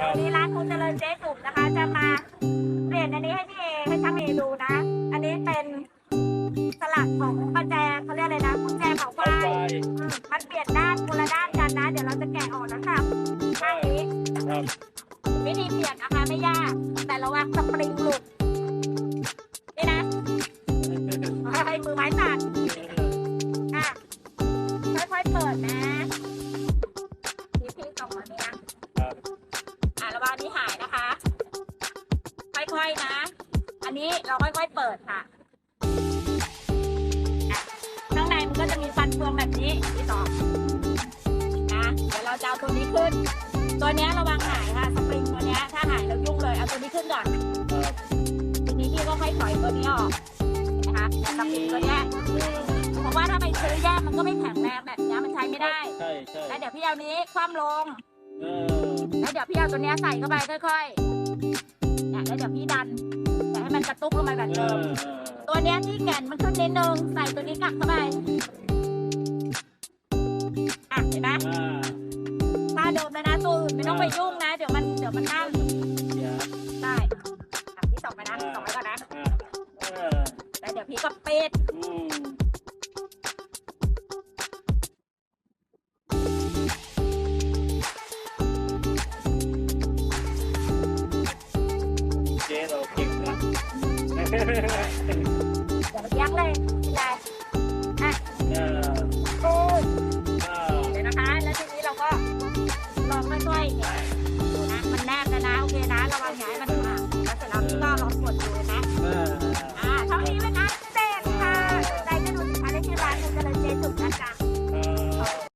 ครับวันนี้ร้านคุณเจริญเจ๊จุ่มนะคะ จะมาเปลี่ยนอันนี้ให้พี่เอให้ช่างเอดูนะ อันนี้เป็นสลักของประแจเขาเรียกอะไรนะกุญแจเขาไฟเอาไปอืมมันเปลี่ยนด้านคนละด้านกันนะ เดี๋ยวเราจะแกะออกแล้วค่ะข้างนี้ครับวิธีเปลี่ยนนะคะไม่ยาก แต่ระวังสปริงหลุดนี่นะให้มือไม้สั่น ค่อยๆนะ อันนี้เราค่อยๆเปิดค่ะอะข้างในมันก็จะมีฟันเฟืองแบบนี้ที่สองนะเดี๋ยวเราจะเอาตัวนี้ขึ้น ตัวเนี้ยระวังหายค่ะสปริงตัวเนี้ยถ้าหายเรายุ่งเลยเอาตัวนี้ขึ้นก่อนครับทีนี้พี่ก็ค่อยถอยตัวนี้ออกเห็นะคะแต่สปริงตัวเนี้ยเพราะว่าถ้าไปซื้อแยกมันก็ไม่แข็งแรงแบบเนี้ยมันใช้ไม่ได้ใช่ใช่แล้วเดี๋ยวพี่เอานี้คว่ำลงเออแล้วเดี๋ยวพี่เอาตัวเนี้ยใส่เข้าไปค่อย ๆ เนี่ยแล้วเดี๋ยวพี่ดันแต่ให้มันกระตุกลงไปแบบเอเดิมอตัวเนี้ยที่แก่นมันขึ้นนิดนึงใส่ตัวนี้กลับเข้าไปอะเห็นไหมอ่าถ้าเดิมเลยนะตัวอื่นไม่ต้องไปยุ่งนะ เดี๋ยวมันเดี๋ยวมันนั่งเดี๋ยวได้อะพี่ส่งไปนะส่งไปก่อนนะอ่าเออแล้วเดี๋ยวพี่ก็ปิด เดี๋ยวยักเลยได้อะกูดเดี๋ยวนะคะ แล้วทีนี้เราก็ลองค่อยๆเนี่ยดูนะ มันแนบแล้วนะ โอเคนะ ระวังอย่าให้